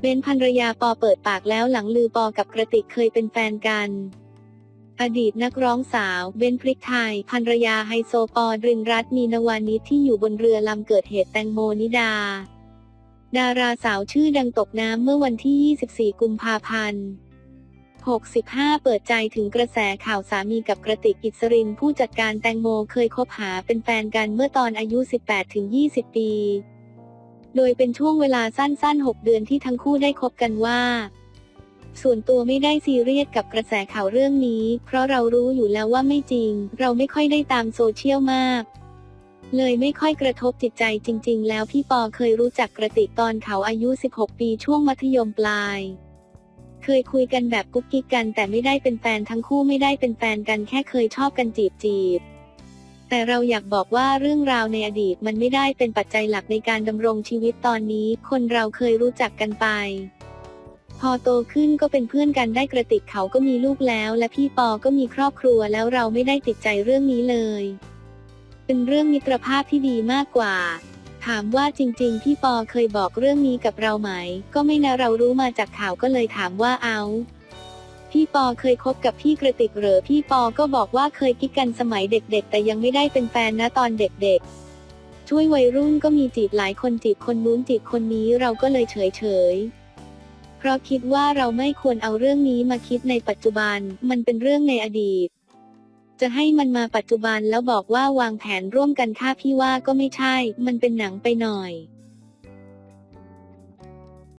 เบนภรรยาปอเปิดปากแล้วหลังลือปอกับกระติกเคยเป็นแฟนกัน อดีตนักร้องสาวเบนพริกไทยภรรยาไฮโซปอดรินรัตน์มีนวานิชที่อยู่บนเรือลำเกิดเหตุแตงโมนิดา ดาราสาวชื่อดังตกน้ำเมื่อวันที่ 24 กุมภาพันธ์ 65 เปิดใจถึงกระแสข่าวสามีกับกระติกอิสรินผู้จัดการแตงโมเคยคบหาเป็นแฟนกันเมื่อตอนอายุ 18-20 ปี โดยเป็นช่วงเวลาสั้นๆ 6 เดือนที่ทั้งคู่ได้คบกันว่า ส่วนตัวไม่ได้ซีเรียสกับกระแสข่าวเรื่องนี้ เพราะเรารู้อยู่แล้วว่าไม่จริง เราไม่ค่อยได้ตามโซเชียลมาก เลยไม่ค่อยกระทบจิตใจจริง ๆ แล้วพี่ปอเคยรู้จักกระติกตอนเขาอายุ 16 ปีช่วงมัธยมปลายเคยคุยกันแบบกุ๊กกิ๊กกันแต่ไม่ได้เป็นแฟนทั้งคู่ไม่ได้เป็นแฟนกันแค่เคยชอบกันจีบจีบ แต่เราอยากบอกว่าเรื่องราวในอดีตมันไม่ได้เป็นปัจจัยหลักในการดำรงชีวิตตอนนี้ คนเราเคยรู้จักกันไป พอโตขึ้นก็เป็นเพื่อนกันได้กระติกเขาก็มีลูกแล้ว และพี่ปอก็มีครอบครัวแล้วเราไม่ได้ติดใจเรื่องนี้เลย เป็นเรื่องมิตรภาพที่ดีมากกว่า ถามว่าจริงๆ พี่ปอเคยบอกเรื่องนี้กับเราไหม ก็ไม่นะเรารู้มาจากข่าวก็เลยถามว่าเอา พี่ปอเคยคบกับพี่กระติกเหรอพี่ปอก็บอกว่าเคยกิ๊กกันสมัยเด็กๆ แต่ยังไม่ได้เป็นแฟนนะตอนเด็กๆ ช่วยวัยรุ่นก็มีจีบหลายคนจีบคนนู้นจีบคนนี้เราก็เลยเฉยๆ เพราะคิดว่าเราไม่ควรเอาเรื่องนี้มาคิดในปัจจุบัน มันเป็นเรื่องในอดีต จะให้มันมาปัจจุบันแล้วบอกว่าวางแผนร่วมกันฆ่าพี่ว่าก็ไม่ใช่ มันเป็นหนังไปหน่อย